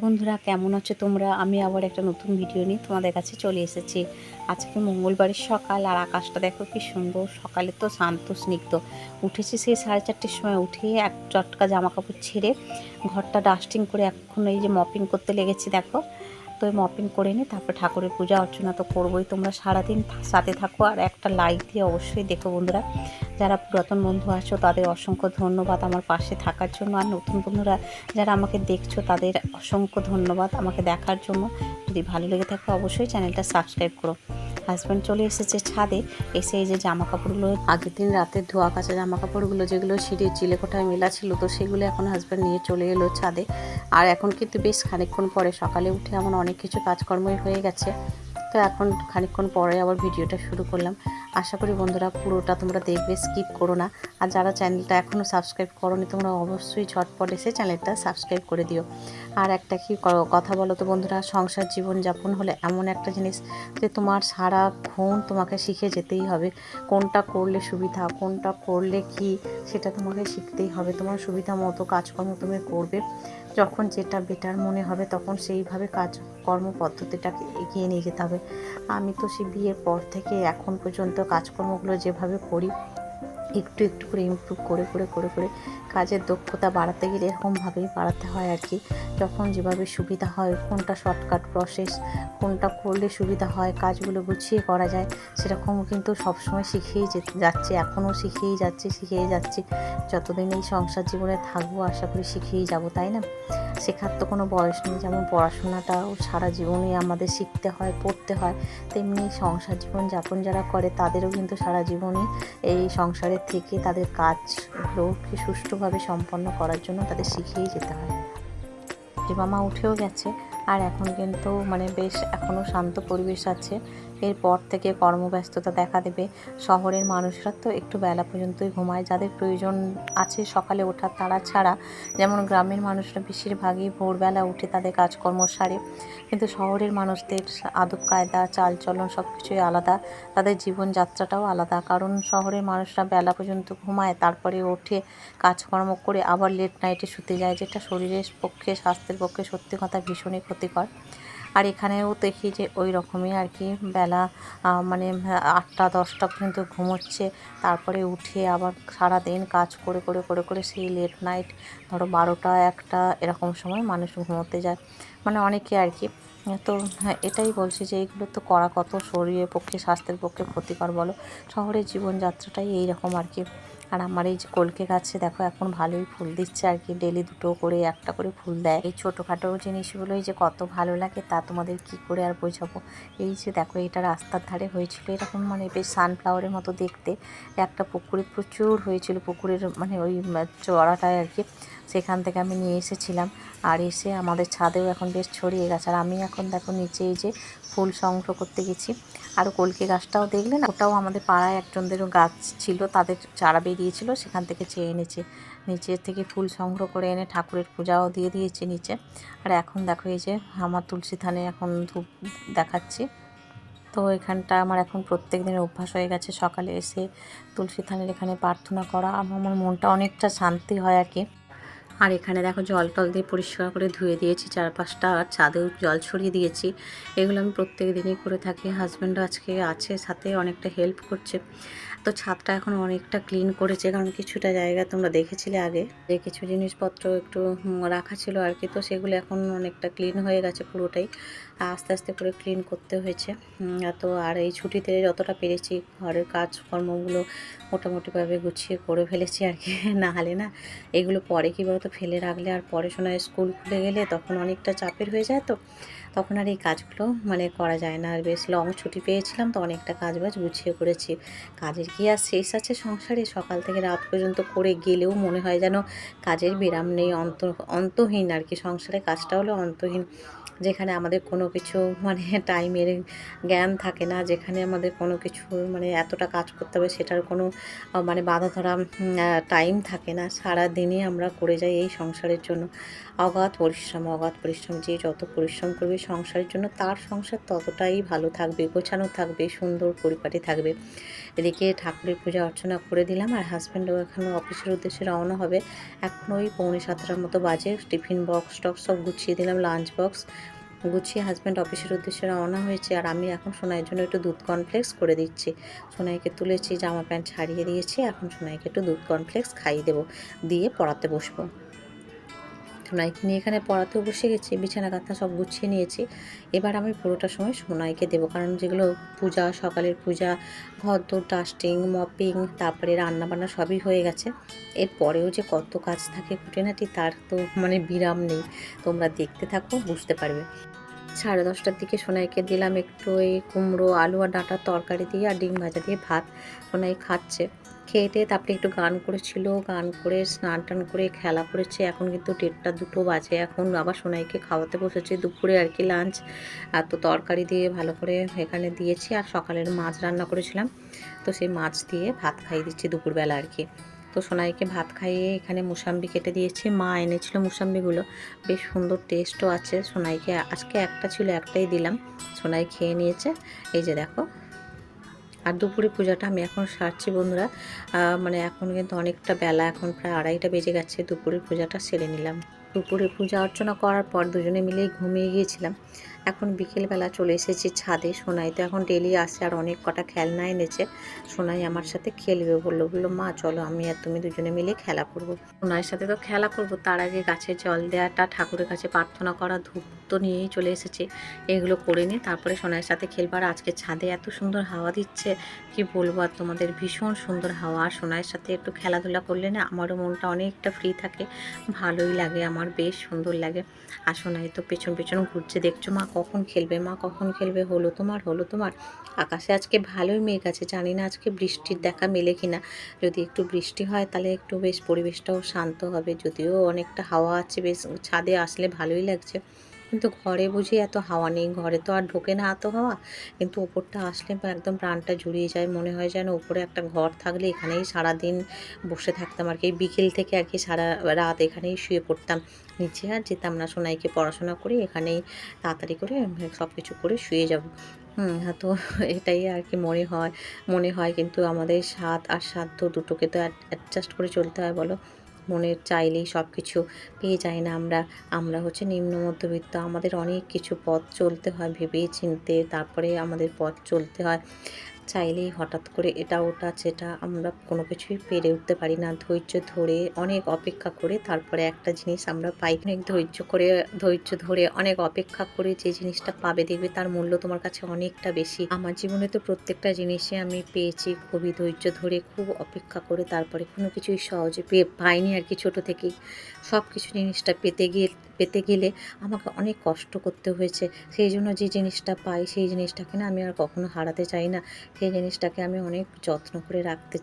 বন্ধুরা, কেমন আছো তোমরা? আমি আবার একটা নতুন ভিডিও নিয়ে তোমাদের কাছে চলে এসেছি। আজকে মঙ্গলবারের সকাল আর আকাশটা দেখো কি সুন্দর। সকালে তো শান্ত স্নিগ্ধ। উঠেছি সেই সাড়ে চারটের সময় উঠে এক চটকা জামা কাপড় ছেড়ে ঘরটা ডাস্টিং করে এখন এই যে মপিং করতে লেগেছি, দেখো। তো মপিং করে নিই তারপর ঠাকুরের পূজা অর্চনা তো করবোই তোমরা সারাদিন সাথে থাকো। আর একটা লাইক দিয়ে অবশ্যই দেখো বন্ধুরা। যারা পুরাতন বন্ধু আছো, তাদের অসংখ্য ধন্যবাদ আমার পাশে থাকার জন্য। আর নতুন বন্ধুরা যারা আমাকে দেখছ, তাদের অসংখ্য ধন্যবাদ আমাকে দেখার জন্য। যদি ভালো লেগে থাকে, অবশ্যই চ্যানেলটা সাবস্ক্রাইব করো। হাজব্যান্ড চলে এসেছে ছাদে, এসে এই যে জামা কাপড়গুলো আগের দিন রাতে ধোয়া কাচা জামা কাপড়গুলো যেগুলো সিঁড়ি চিলেকোঠায় মেলা ছিল, তো সেগুলো এখন হাজব্যান্ড নিয়ে চলে এলো ছাদে। আর এখন কিন্তু বেশ খানিকক্ষণ পরে সকালে উঠে আমার অনেক কিছু কাজকর্মই হয়ে গেছে। তো এখন খানিকক্ষণ পরে আবার ভিডিওটা শুরু করলাম। আশা করি বন্ধুরা পুরোটা তোমরা দেখবে স্কিপ করো না। আর যারা চ্যানেলটা এখনও সাবস্ক্রাইব করোনি, তোমরা অবশ্যই ঝটপট এসে চ্যানেলটা সাবস্ক্রাইব করে দিও। আর একটা কি কথা বলো তো বন্ধুরা, সংসার জীবন যাপন হলে এমন একটা জিনিস যে তোমার সারাক্ষণ তোমাকে শিখে যেতেই হবে। কোনটা করলে সুবিধা, কোনটা করলে কি, সেটা তোমাকে শিখতেই হবে। তোমার সুবিধা মতো কাজকর্ম তুমি করবে। যখন যেটা বেটার মনে হবে তখন সেইভাবে কাজ কর্ম পদ্ধতিটাকে এগিয়ে নিয়ে যেতে হবে। আমি তো সে বিয়ের পর থেকে এখন পর্যন্ত কাজকর্মগুলো যেভাবে করি একটু একটু করে ইমপ্রুভ করে করে করে করে কাজের দক্ষতা বাড়াতে গেলে এরকমভাবেই বাড়াতে হয় আর কি। যখন যেভাবে সুবিধা হয়, কোনটা শর্টকাট প্রসেস কোনটা করলে সুবিধা হয়, কাজগুলো গুছিয়ে করা যায় সেরকম কিন্তু সবসময় শিখেই যাচ্ছি, এখনও শিখেই যাচ্ছে শিখেই যাচ্ছে। যতদিন এই সংসার জীবনে থাকব, আশা করি শিখেই যাব, তাই না? শেখার তো কোনো বয়স নেই, যেমন পড়াশোনাটাও সারা জীবনে আমাদের শিখতে হয়, পড়তে হয়, তেমনি সংসার জীবন যাপন যারা করে, তাদেরও কিন্তু সারা জীবনই এই সংসারের থেকে তাদের কাজগুলোকে সুষ্ঠুভাবে সম্পন্ন করার জন্য তাদের শিখিয়েই যেতে হয়। যে মামা উঠেও গেছে আর এখন কিন্তু মানে বেশ এখনও শান্ত পরিবেশ আছে। এরপর থেকে কর্মব্যস্ততা দেখা দেবে। শহরের মানুষরা তো একটু বেলা পর্যন্তই ঘুমায়। যাদের প্রয়োজন আছে সকালে ওঠার তারা ছাড়া। যেমন গ্রামের মানুষরা বেশিরভাগই ভোরবেলা উঠে তাদের কাজকর্ম সারে। কিন্তু শহরের মানুষদের আদব কায়দা, চালচলন সব কিছুই আলাদা। তাদের জীবনযাত্রাটাও আলাদা। কারণ শহরের মানুষরা বেলা পর্যন্ত ঘুমায়, তারপরে ওঠে, কাজকর্ম করে আবার লেট নাইটে শুতে যায়, যেটা শরীরের পক্ষে, স্বাস্থ্যের পক্ষে সত্যি কথা ভীষণই ক্ষতিকর। আর এখানেও দেখি যে ওই রকমই আর কি বেলা মানে আটটা, দশটা পর্যন্ত ঘুমোচ্ছে। তারপরে উঠে আবার সারা দিন কাজ করে করে করে করে সেই লেট নাইট ধরো বারোটা, একটা, এরকম সময় মানুষ ঘুমোতে যায়। মানে অনেকে আর কি, তো হ্যাঁ এটাই বলছি যে এইগুলো তো করা কত শরীরের পক্ষে, স্বাস্থ্যের পক্ষে ক্ষতিকর বলো। শহরের জীবনযাত্রাটাই এইরকম আর কি। আর আমার এই যে কলকে গাছে দেখো এখন ভালোই ফুল দিচ্ছে আর কি। ডেলি দুটো করে, একটা করে ফুল দেয়। এই ছোটোখাটো জিনিসগুলোই যে কত ভালো লাগে তা তোমাদের কি করে আর বোঝাবো? এই যে দেখো, এটা রাস্তার ধারে হয়েছিল এরকম মানে বেশ সানফ্লাওয়ারের মতো দেখতে। একটা পুকুরে প্রচুর হয়েছিল, পুকুরের মানে ওই চড়াটায় আর কি। সেখান থেকে আমি নিয়ে এসেছিলাম। আর এসে আমাদের ছাদেও এখন বেশ ছড়িয়ে গেছে। আর আমি এখন দেখো নিচে এই যে ফুল সংগ্রহ করতে গেছি। আর কলকে গাছটাও দেখলেন ওটাও আমাদের পাড়ায় একজনদেরও গাছ ছিল, তাদের চারা বেরিয়েছিল, সেখান থেকে চেয়ে এনেছে। নিচের থেকে ফুল সংগ্রহ করে এনে ঠাকুরের পূজাও দিয়ে দিয়েছে নিচে। আর এখন দেখো এই যে আমার তুলসী থানে এখন ধূপ দেখাচ্ছি। তো এখানটা আমার এখন প্রত্যেক দিনের অভ্যাস হয়ে গেছে সকালে এসে তুলসী থানের এখানে প্রার্থনা করা। আমার মনটা অনেকটা শান্তি হয় আর কি। আর এখানে দেখো জল টল দিয়ে পরিষ্কার করে ধুয়ে দিয়েছি, চারপাশটা আর ছাদেও জল ছড়িয়ে দিয়েছি। এগুলো আমি প্রত্যেক দিনই করে থাকি হাজব্যান্ডও আজকে আছে, সাথে অনেকটা হেল্প করছে। তো ছাদটা এখন অনেকটা ক্লিন করেছে, কারণ কিছুটা জায়গা তোমরা দেখেছিলে আগে, যে কিছু জিনিসপত্র একটু রাখা ছিল আর কি। তো সেগুলো এখন অনেকটা ক্লিন হয়ে গেছে পুরোটাই, আস্তে আস্তে করে ক্লিন করতে হয়েছে। তো আর এই ছুটিতে যতটা পেরেছি, ঘরের কাজকর্মগুলো মোটামুটিভাবে গুছিয়ে করে ফেলেছি আর কি। না হলে না, এগুলো পরে কী বলতো ফেলে রাখলে আর পড়াশোনায় স্কুল খুলে গেলে তখন অনেকটা চাপের হয়ে যায় তো। তখন আর এই কাজগুলো মানে করা যায় না। আর বেশ লং ছুটি পেয়েছিলাম তো অনেকটা কাজ বাজ গুছিয়ে করেছি। কাজের কি আর শেষ আছে সংসারে? সকাল থেকে রাত পর্যন্ত করে গেলেও মনে হয় যেন কাজের বিরাম নেই, অন্ত, অন্তহীন। আর কি সংসারে কাজটা হলো অন্তহীন। যেখানে আমাদের কোনো কিছু মানে টাইমের জ্ঞান থাকে না, যেখানে আমাদের কোনো কিছু মানে এতটা কাজ করতে হবে সেটার কোনো মানে বাধা ধরা টাইম থাকে না। সারা দিনই আমরা করে যাই এই সংসারের জন্য। অগাধ পরিশ্রম অগাধ পরিশ্রম যে যত পরিশ্রম করবে সংসারের জন্য তার সংসার ততটাই ভালো থাকবে, গোছানো থাকবে, সুন্দর পরিপাটি থাকবে। এদিকে ঠাকুরের পূজা অর্চনা করে দিলাম আর হাজব্যান্ডও এখনও অফিসের উদ্দেশ্যে রওনা হবে। এখন ওই পৌনে সাতটার মতো বাজে, টিফিন বক্স টক্স সব গুছিয়ে দিলাম লাঞ্চ বক্স গুছিয়ে হাজব্যান্ড অফিসের উদ্দেশ্যে রওনা হয়েছে আর আমি এখন সোনাইয়ের জন্য একটু দুধ কর্নফ্লেক্স করে দিচ্ছি। সোনাইকে তুলেছি, জামা প্যান্ট ছাড়িয়ে দিয়েছি, এখন সোনাইকে একটু দুধ কর্নফ্লেক্স খাইয়ে দেবো, দিয়ে পড়াতে বসবো। সোনাইকে নিয়ে এখানে পড়াতেও বসে গেছি, বিছানা কাঁথা সব গুছিয়ে নিয়েছি। এবার আমি পুরোটা সময় সোনাইকে দেবো, কারণ যেগুলো পূজা, সকালের পূজা ঘর দোর ডাস্টিং মপিং তারপরে রান্নাবান্না সবই হয়ে গেছে। এরপরেও যে কত কাজ থাকে খুঁটিনাটি, তার তো মানে বিরাম নেই। তোমরা দেখতে থাকো, বুঝতে পারবে। সাড়ে দশটার দিকে সোনাইকে দিলাম একটু এই কুমড়ো, আলু আর ডাঁটার তরকারি দিয়ে আর ডিম ভাজা দিয়ে ভাত। সোনাই খাচ্ছে। খেয়ে টেয়ে তারপরে একটু গান করেছিল, গান করে, স্নান টান করে, খেলা করেছে। এখন কিন্তু দেড়টা দুটো বাজে। এখন আবার সোনাইকে খাওয়াতে বসেছে দুপুরে আর কি লাঞ্চ আর তো তরকারি দিয়ে ভালো করে এখানে দিয়েছি। আর সকালের মাছ রান্না করেছিলাম। তো সেই মাছ দিয়ে ভাত খাইয়ে দিচ্ছি দুপুরবেলা আর কি। তো সোনাইকে ভাত খাইয়ে এখানে মুসাম্বি কেটে দিয়েছি। মা এনেছিল মুসাম্বিগুলো। বেশ সুন্দর টেস্টও আছে। সোনাইকে আজকে একটা ছিল, একটাই দিলাম। সোনাই খেয়ে নিয়েছে। এই যে দেখো আর দুপুরে পূজাটা আমি এখন সারছি বন্ধুরা। মানে এখন কিন্তু অনেকটা বেলা, এখন প্রায় আড়াইটা বেজে গেছে। দুপুরের পূজাটা সেরে নিলাম। দুপুরে পূজা অর্চনা করার পর দুজনে মিলেই ঘুমিয়ে গিয়েছিলাম। এখন বিকেলবেলা চলে এসেছি ছাদে সোনাই তো এখন ডেলি আসে আর অনেক কটা খেলনা এনেছে। সোনাই আমার সাথে খেলবে বলল বলল, মা, চলো আমি আর তুমি দুজনে মিলে খেলা করব। সোনাইয়ের সাথে তো খেলা করব, তার আগে গাছে জল দেওয়াটা ঠাকুরের কাছে প্রার্থনা করা ধূপ তো নিয়েই চলে এসেছি। এগুলো করে নিয়ে তারপরে সোনাইয়ের সাথে খেলবার আজকে ছাদে এত সুন্দর হাওয়া দিচ্ছে, কি বলব আর তোমাদের? ভীষণ সুন্দর হাওয়া। আর সোনাইয়ের সাথে একটু খেলাধুলা করলে না আমারও মনটা অনেকটা ফ্রি থাকে। ভালোই লাগে, আমার বেশ সুন্দর লাগে। আর সোনাই তো পেছন পেছন ঘুরছে, দেখছ মা? কখন খেলবে, মা কখন খেলবে, হলো তোমার হলো তোমার। আকাশে আজকে ভালোই মেঘ আছে, জানি না আজকে বৃষ্টির দেখা মেলে কিনা। যদি একটু বৃষ্টি হয় তাহলে একটু বেশ পরিবেশটাও শান্ত হবে, যদিও অনেকটা হাওয়া আছে, বেশ ছাদে আসলে ভালোই লাগছে। কিন্তু ঘরে বুঝি এত হাওয়া নেই। ঘরে তো আর ঢোকে না এত হাওয়া। কিন্তু ওপরটা আসলে একদম প্রাণটা জুড়িয়ে যায়। মনে হয় যেন উপরে একটা ঘর থাকলে এখানেই সারাদিন বসে থাকতাম আর কি। বিকেল থেকে আর কি সারা রাত এখানেই শুয়ে পড়তাম। নিচে আর যেতাম না। সোনাইকে পড়াশোনা করে এখানেই তাড়াতাড়ি করে সব কিছু করে শুয়ে যাব। হ্যাঁ তো এটাই আর কি মনে হয়। মনে হয় কিন্তু আমাদের স্বাদ আর সাধ্য দুটোকে তো অ্যাডজাস্ট করে চলতে হয়, বলো? মনের চাইলেই সব কিছু পেয়ে যাই না আমরা। আমরা হচ্ছে নিম্ন মধ্যবিত্ত, আমাদের অনেক কিছু পথ চলতে হয় ভেবে চিনতে তারপরে আমাদের পথ চলতে হয়। চাইলেই হঠাৎ করে এটা, ওটা, সেটা আমরা কোনো কিছুই পেরে উঠতে পারি না। ধৈর্য ধরে অনেক অপেক্ষা করে তারপরে একটা জিনিস আমরা পাই। অনেক ধৈর্য করে, ধৈর্য ধরে অনেক অপেক্ষা করে যে জিনিসটা পাবে, দেখবে তার মূল্য তোমার কাছে অনেকটা বেশি। আমার জীবনে তো প্রত্যেকটা জিনিসে আমি পেয়েছি খুবই ধৈর্য ধরে, খুব অপেক্ষা করে, তারপরে কোনো কিছুই সহজে পেয়ে পাইনি আর কি ছোটো থেকেই। সব কিছু জিনিসটা পেতে গিয়ে, পেতে গেলে আমাকে অনেক কষ্ট করতে হয়েছে। সেই জন্য যে জিনিসটা পাই, সেই জিনিসটাকে না আমি আর কখনো হারাতে চাই না। সেই জিনিসটাকে আমি অনেক যত্ন করে রাখতে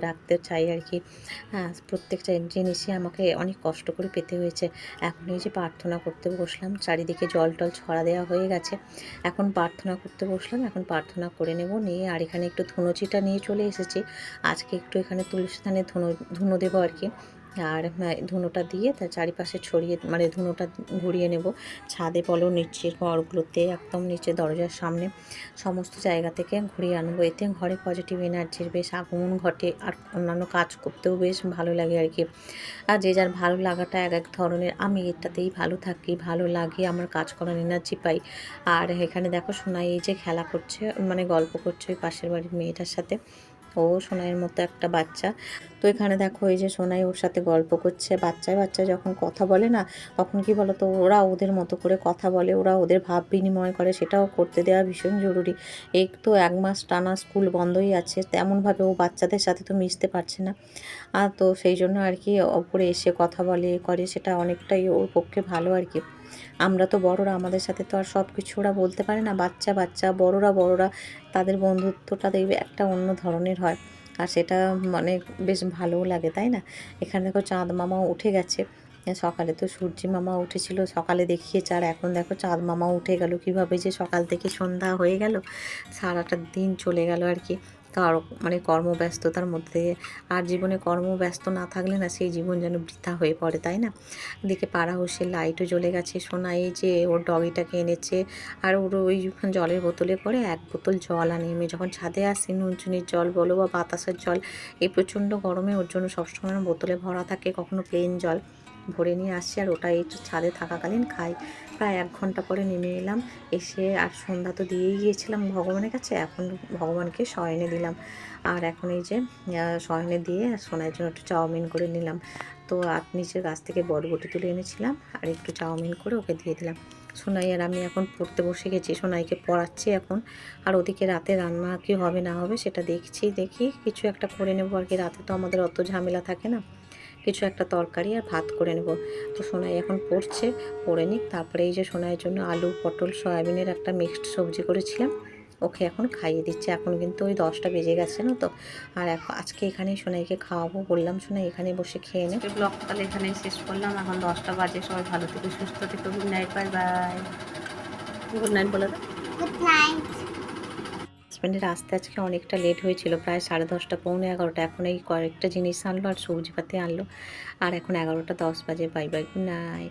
রাখতে চাই আর কি। হ্যাঁ প্রত্যেকটা জিনিসই আমাকে অনেক কষ্ট করে পেতে হয়েছে। এখন এই যে প্রার্থনা করতে বসলাম, চারিদিকে জল টল ছড়া দেওয়া হয়ে গেছে। এখন প্রার্থনা করতে বসলাম, এখন প্রার্থনা করে নেব, নিয়ে আর এখানে একটু ধুনোচিটা নিয়ে চলে এসেছি। আজকে একটু এখানে তুলসী থানে ধুনো ধুনো দেবো আর কি। আর ধুনোটা দিয়ে তার চারিপাশে ছড়িয়ে মানে ধুনোটা ঘুরিয়ে নেব। ছাদে বলো, নিচের ঘরগুলোতে, একদম নিচে দরজার সামনে, সমস্ত জায়গা থেকে ঘুরিয়ে আনব। এতে ঘরে পজিটিভ এনার্জির বেশ আগমন ঘটে আর অন্যান্য কাজ করতেও বেশ ভালো লাগে আর কি। আর যে যার ভালো লাগাটা এক এক ধরনের, আমি এটাতেই ভালো থাকি, ভালো লাগে, আমার কাজ করার এনার্জি পাই। আর এখানে দেখো সোনাই এই যে খেলা করছে মানে গল্প করছে ওই পাশের বাড়ির মেয়েটার সাথে। ও সোনাইয়ের মতো একটা বাচ্চা। তো এখানে দেখো এই যে সোনাই ওর সাথে গল্প করছে। বাচ্চায় বাচ্চা যখন কথা বলে না, তখন কি বলো তো ওরা ওদের মতো করে কথা বলে, ওরা ওদের ভাব বিনিময় করে, সেটাও করতে দেওয়া ভীষণ জরুরি। এই তো এক মাস টানা স্কুল বন্ধই আছে, তেমনভাবে ও বাচ্চাদের সাথে তো মিশতে পারছে না। আর তো সেই জন্য আর কি, ওপরে এসে কথা বলে, করে, সেটা অনেকটাই ওর পক্ষে ভালো আর কি। আমরা তো বড়রা, আমাদের সাথে তো আর সব কিছু ওরা বলতে পারে না। বাচ্চা বাচ্চা, বড়রা বড়রা, তাদের বন্ধুত্বটা দেখবে একটা অন্য ধরনের হয়। আর সেটা মানে বেশ ভালোও লাগে, তাই না? এখানে দেখো চাঁদ মামাও উঠে গেছে। সকালে তো সূর্যি মামা উঠেছিল, সকালে দেখিয়েছে। আর এখন দেখো চাঁদ মামা উঠে গেল। কীভাবে যে সকাল থেকে সন্ধ্যা হয়ে গেল, সারাটা দিন চলে গেল আর কি। কারও মানে কর্মব্যস্ততার মধ্যে আর জীবনে কর্মব্যস্ত না থাকলে না সেই জীবন যেন বৃথা হয়ে পড়ে, তাই না? এদিকে পাড়া হোসের লাইটও জ্বলে গেছে। সোনা এই যে ওর ডগিটাকে এনেছে আর ওর ওই জলের বোতলে করে এক বোতল জল আনি। আমি যখন ছাদে আসি, নুনচুনির জল বলো বা বাতাসের জল, এই প্রচণ্ড গরমে ওর জন্য সবসময় বোতলে ভরা থাকে, কখনো প্লেন জল। ভরে নিয়ে আসছি আর ওটা এই ছাদে থাকাকালীন খাই। প্রায় এক ঘণ্টা পরে নেমে এলাম। এসে আর সন্ধ্যা তো দিয়েই গিয়েছিলাম ভগবানের কাছে, এখন ভগবানকে শয়নে দিলাম। আর এখন এই যে শয়নে দিয়ে সোনার জন্য একটু চাউমিন করে নিলাম। তো আর নিচের গাছ থেকে বরবটি তুলে এনেছিলাম আর একটু চাউমিন করে ওকে দিয়ে দিলাম। সোনাই আর আমি এখন পড়তে বসে গেছি, সোনাইকে পড়াচ্ছি এখন। আর ওদিকে রাতে রান্না কি হবে না হবে সেটা দেখছি, দেখি কিছু একটা করে নেব আর কি। রাতে তো আমাদের অত ঝামেলা থাকে না। কিছু একটা তরকারি আর ভাত করে নেব। তো সোনাই এখন পড়ছে পড়ে নিক। তারপরে এই যে সোনাইয়ের জন্য আলু পটল সয়াবিনের একটা মিক্সড সবজি করেছিলাম ওকে এখন খাইয়ে দিচ্ছে। এখন কিন্তু ওই দশটা বেজে গেছে না তো। আর এখন আজকে এখানেই সোনাইকে খাওয়াবো। বললাম সোনাই এখানে বসে খেয়ে নে। ব্লগ তাহলে এখানেই শেষ করলাম। এখন দশটা বাজে। সবাই ভালো থেকে সুস্থ থেকে। Good night bye bye good night বলে দাও গুড নাইট হাজব্যান্ডের আসতে আজকে অনেকটা লেট হয়েছিল, প্রায় সাড়ে দশটা, পৌনে এগারোটা। এখন এই কয়েকটা জিনিস আনলো আর সবজিপাতি আনলো। আর এখন এগারোটা দশ বাজে বাই বাই নাইট